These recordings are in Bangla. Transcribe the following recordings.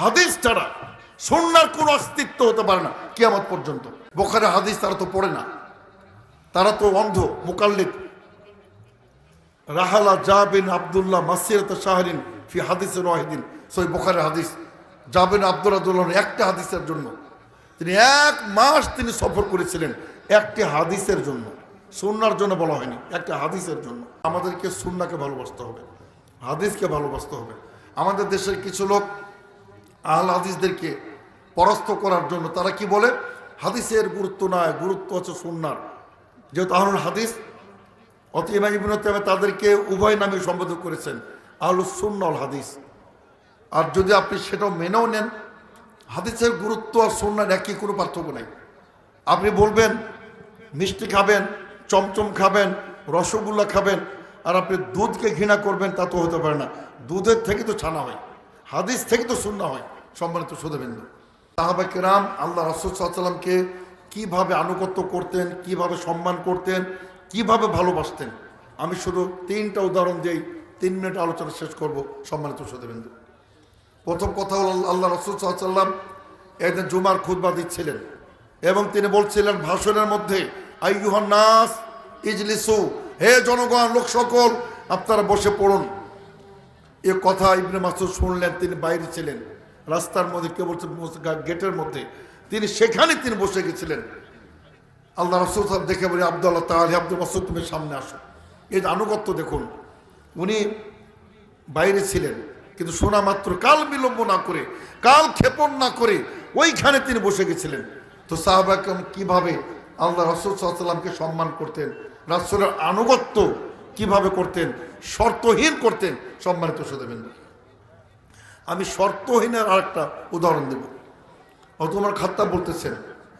হাদিস ছাড়া সুন্নার কোনো অস্তিত্ব হতে পারে না, কিয়ামত পর্যন্ত। বোখারে হাদিস তারা তো পড়ে না। তারা তো অন্ধ, মুকাল্লিদ। রাহালা জাবিন আবদুল্লাহ মাসিরত শাহরিন ফি হাদিসের ওয়াহিদিন সই বোখারের হাদিস। জাবিন আব্দুল্লাহ একটা হাদিসের জন্য। তিনি এক মাস তিনি সফর করেছিলেন একটি হাদিসের জন্য। সুন্নার জন্য বলা হয়নি, একটা হাদিসের জন্য। আমাদেরকে সুন্নাকে ভালোবাসতে হবে, হাদিসকে ভালোবাসতে হবে। আমাদের দেশের কিছু লোক আহল হাদিসদেরকে পরাস্ত করার জন্য তারা কি বলে? হাদিসের গুরুত্ব নয়, গুরুত্ব হচ্ছে সুন্নার যেহেতু আহল হাদিস ইবনে তাইমিয়া তাদেরকে উভয় নামে সম্বোধন করেছেন, আহলুস সুন্নাল হাদিস। আর যদি আপনি সেটাও মেনেও নেন, হাদিসের গুরুত্ব আর সুন্নার একই, কোনো পার্থক্য নেই। আপনি বলবেন, মিষ্টি খাবেন, চমচম খাবেন, রসগোল্লা খাবেন, আর আপনি দুধকে ঘৃণা করবেন, তা তো হতে পারে না। দুধের থেকে তো ছানা হয়। হাদিস থেকে তো শূন্য হয়। সম্মানিত সুদেবেন্দ্র সাহাবা কেরাম, আল্লাহ রসুল সাল্লামকে কীভাবে আনুগত্য করতেন, কীভাবে সম্মান করতেন, কীভাবে ভালোবাসতেন, আমি শুধু তিনটা উদাহরণ দিয়েই তিন মিনিট আলোচনা শেষ করব, সম্মানিত সুদেবেন্দ্র প্রথম কথা হল আল্লাহ রসুল সাল্লাম একদিন জুমার খুতবা দিচ্ছিলেন এবং তিনি বলছিলেন ভাষণের মধ্যে, আইয়ুহান নাস ইজলিসু, হে জনগণ, লোক সকল, আপনারা বসে পড়ুন। এ কথা ইবনে মাসুদ শুনলেন, তিনি বাইরে ছিলেন। রাস্তার মধ্যে কে বলছে গেটের মধ্যে। তিনি সেখানে তিনি বসে গেছিলেন। আল্লাহ রসুল সাহেব দেখে বলি, আবদুল্লাহ, তাহলে আব্দুল মাসুদ তুমি সামনে আসো। এই আনুগত্য দেখুন, উনি বাইরে ছিলেন, কিন্তু শোনা মাত্র কাল বিলম্ব না করে, কাল ক্ষেপণ না করে ওইখানে তিনি বসে গেছিলেন। তো সাহাবাকম কীভাবে আল্লাহ রসুল সাল্লামকে সম্মান করতেন? রাসুলের আনুগত্য কীভাবে করতেন? শর্তহীন করতেন, সম্মানিত সুদেবেন্দ্র আমি শর্তহীনের আর একটা উদাহরণ দেব। তোমার খাত্তা বলতেছেন,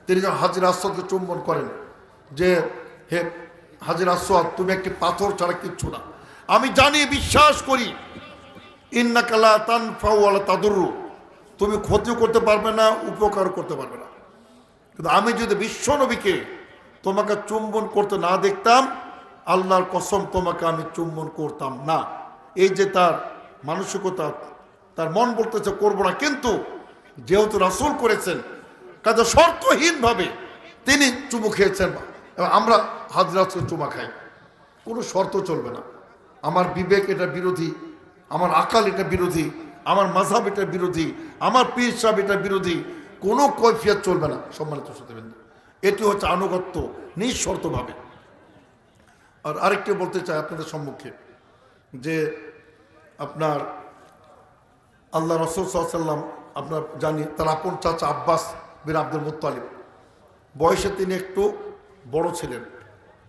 তিনি যখন হাজির আসাদকে চুম্বন করেন, যে, হে হাজির আসাদ, তুমি একটি পাথর ছাড়া কিচ্ছু না। আমি জানি, বিশ্বাস করি ইন্নাকালা তান ফাউলা তাদুরু তুমি ক্ষতিও করতে পারবে না উপকার করতে পারবে না। কিন্তু আমি যদি বিশ্ব নবীকে তোমাকে চুম্বন করতে না দেখতাম আল্লাহর কসম তোমাকে আমি চুম্বন করতাম না। এই যে তার মানসিকতা, তার মন বলতেছে, করব না। কিন্তু যেহেতু রাসুল করেছেন, কাজে শর্তহীনভাবে তিনি চুমু খেয়েছেন। আমরা হাজরাত চুমা খাই। কোনো শর্ত চলবে না। আমার বিবেক এটা বিরোধী, আমার আকাল এটা বিরোধী, আমার মাঝাব এটা বিরোধী, আমার পীর সাহেব এটা বিরোধী। কোনো কৈফিয়ত চলবে না, সম্মানিত সত্যবিন্দু এটি হচ্ছে আনুগত্য, নিঃশর্তভাবে। আর আরেকটি বলতে চাই আপনাদের সম্মুখে, যে আপনার আল্লাহ রসুল সাল্লাম আপনার জানি, তার আপন চাচা আব্বাস বিন আব্দুল মুতালিব বয়সে তিনি একটু বড় ছিলেন।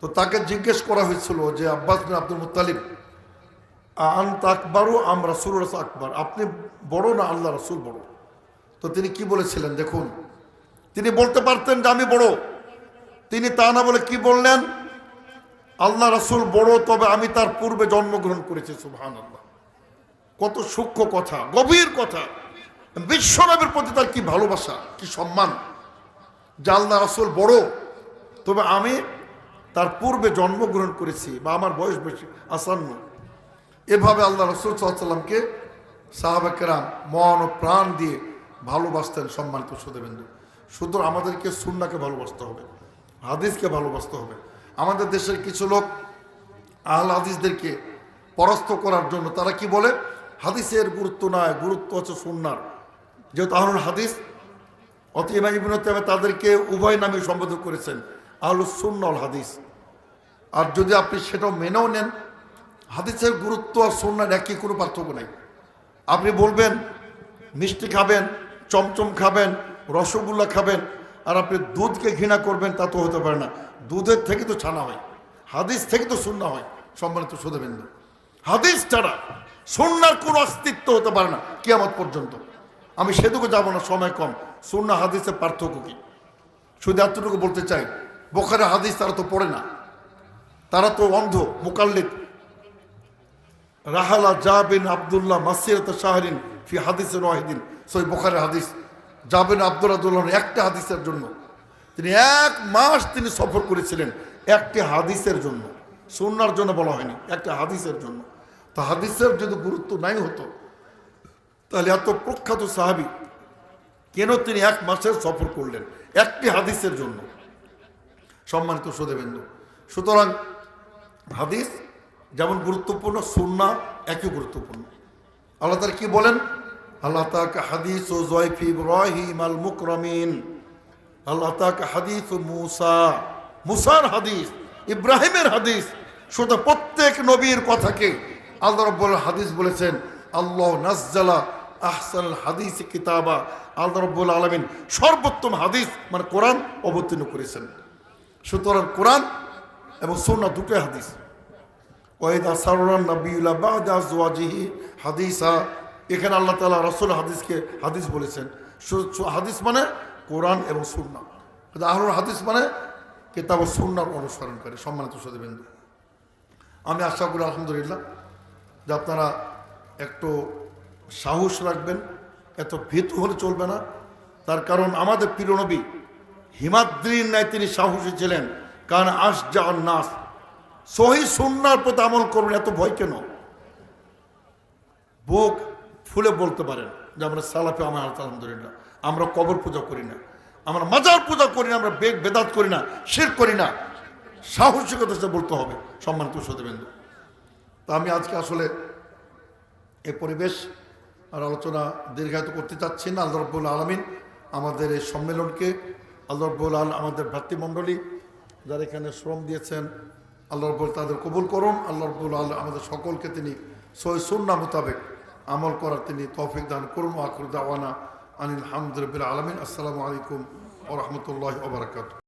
তো তাকে জিজ্ঞেস করা হয়েছিল যে, আব্বাস বিন আব্দুল মুতালিব আন্ত আকবরও আম রাসুল রস আকবর? আপনি বড় না আল্লাহ রসুল বড়? তো তিনি কি বলেছিলেন? দেখুন, তিনি বলতে পারতেন যে আমি বড়। তিনি তা না বলে কি বললেন? আল্লাহ রসুল বড়, তবে আমি তার পূর্বে জন্মগ্রহণ করেছি সুবহান আল্লাহ কত সূক্ষ্ম কথা, গভীর কথা। বিশ্বনবীর প্রতি তার কি ভালোবাসা, কি সম্মান? যে আল্লাহ রসুল বড়, তবে আমি তার পূর্বে জন্মগ্রহণ করেছি বা আমার বয়স বেশি, আসান্ন। এভাবে আল্লাহ রসুল সাল্লামকে সাহাবাকেরাম মন ও প্রাণ দিয়ে ভালোবাসতেন, সম্মানিত সুদেবেন্দু শুধু আমাদেরকে সুন্নাকে ভালোবাসতে হবে, হাদিসকে ভালোবাসতে হবে। আমাদের দেশের কিছু লোক আহল হাদিসদেরকে পরাস্ত করার জন্য তারা কি বলে? হাদিসের গুরুত্ব নয় গুরুত্ব হচ্ছে সুন্নার যেহেতু আহলুল হাদিস ইবনে তাইমিয়া তাদেরকে উভয় নামে সম্বোধন করেছেন, আহলুস সুন্নাল হাদিস। আর যদি আপনি সেটাও মেনেও নেন, হাদিসের গুরুত্ব আর সুন্নার একই, কোনো পার্থক্য নেই। আপনি বলবেন, মিষ্টি খাবেন, চমচম খাবেন, রসগোল্লা খাবেন, আর আপনি দুধকে ঘৃণা করবেন, তা তো হতে পারে না। দুধের থেকে তো ছানা হয়, হাদিস থেকে তো শূন্য হয়, সম্মানিত সুদেবেন্দ্র হাদিস ছাড়া সুন্নার কোনো অস্তিত্ব হতে পারে না কিয়ামত পর্যন্ত। আমি সেদিকে যাব না, সময় কম। সুন্না, হাদিসের পার্থক্য কি? শুধু এতটুকু বলতে চাই বোখারে হাদিস তারা তো পড়ে না। তারা তো অন্ধ, মুকাল্লিদ। রাহালা জাবিন আবদুল্লাহ মাসিরত শাহরিন ফি হাদিসের ওয়াহিদিন। সই বোখারে হাদিস। জাবিন আব্দুল্লাহ একটা হাদিসের জন্য। তিনি এক মাস তিনি সফর করেছিলেন একটি হাদিসের জন্য। সুন্নার জন্য বলা হয়নি, একটা হাদিসের জন্য। তো হাদিসের যদি গুরুত্ব নাই হতো, তাহলে এত প্রখ্যাত সাহাবি কেন তিনি এক মাসের সফর করলেন একটি হাদিসের জন্য? সম্মানিত সুদেবেন্দু সুতরাং হাদিস যেমন গুরুত্বপূর্ণ, সুন্না একই গুরুত্বপূর্ণ। আল্লাহ তার কি বলেন? আল্লাহ তাকে হাদিস ও জয়ফি ইব্রাহিম আল মুকরমিন আল্লাহ তাকে হাদিস ও মুসা, মুসার হাদিস, ইব্রাহিমের হাদিস, শুধু প্রত্যেক নবীর কথাকে আল্লাহ রব্বুল হাদিস বলেছেন, আল্লাহ নাজ্জালা আহসান হাদিস কিতাবা, আল্লাহ রব্বুল আলমিন সর্বোত্তম হাদিস মানে কোরআন অবতীর্ণ করেছেন। সুতরাং কোরআন এবং সোনা দুটো হাদিস। ওয়াইদা সারুরান নবিউল্লাহ বাদা হাদিসা, এখানে আল্লাহ তালা রসুল হাদিসকে হাদিস বলেছেন। হাদিস মানে কোরআন এবং সুন্নাহ কিন্তু হাদিস মানে কিতাব ও অনুসরণ করে, সম্মানিত সদীবৃন্দু আমি আশা করি, আলহামদুলিল্লাহ, যে আপনারা একটু সাহস রাখবেন, এত ভীতু হলে চলবে না। তার কারণ আমাদের প্রিয়নবী হিমাদ্রির ন্যায় তিনি সাহসী ছিলেন। কারণ আস যা নাস সহি সুন্নার প্রতি আমল করবেন, এত ভয় কেন? বুক ফুলে বলতে পারেন, যে আমরা সালাফে আমার আলহামদুলিল্লাহ। আমরা কবর পূজা করি না। আমরা মাজার পূজা করি না, আমরা বেগ বেদাত করি না শের করি না। সাহসিকতা সে বলতে হবে, সম্মানিত সতীবেন্দু তা আমি আজকে আসলে এই পরিবেশ আর আলোচনা দীর্ঘায়িত করতে চাচ্ছি না। আল্লাহ রব্বুল আলমিন আমাদের এই সম্মেলনকে, আল্লাহ রব্বুল আল আমাদের ভ্রাতৃমণ্ডলী যারা এখানে শ্রম দিয়েছেন, আল্লাহ রব্বুল তাদের কবুল করুন। আল্লাহ রব্বুল আল আমাদের সকলকে তিনি সই সুন্না মোতাবেক আমল করার তিনি তৌফিক দান করুন। আখরুদ্দাওয়ানা আনিল হামদুলিল্লাহ আলমিন আসসালামু আলাইকুম ও রহমতুল্লাহ ওবরাকাতু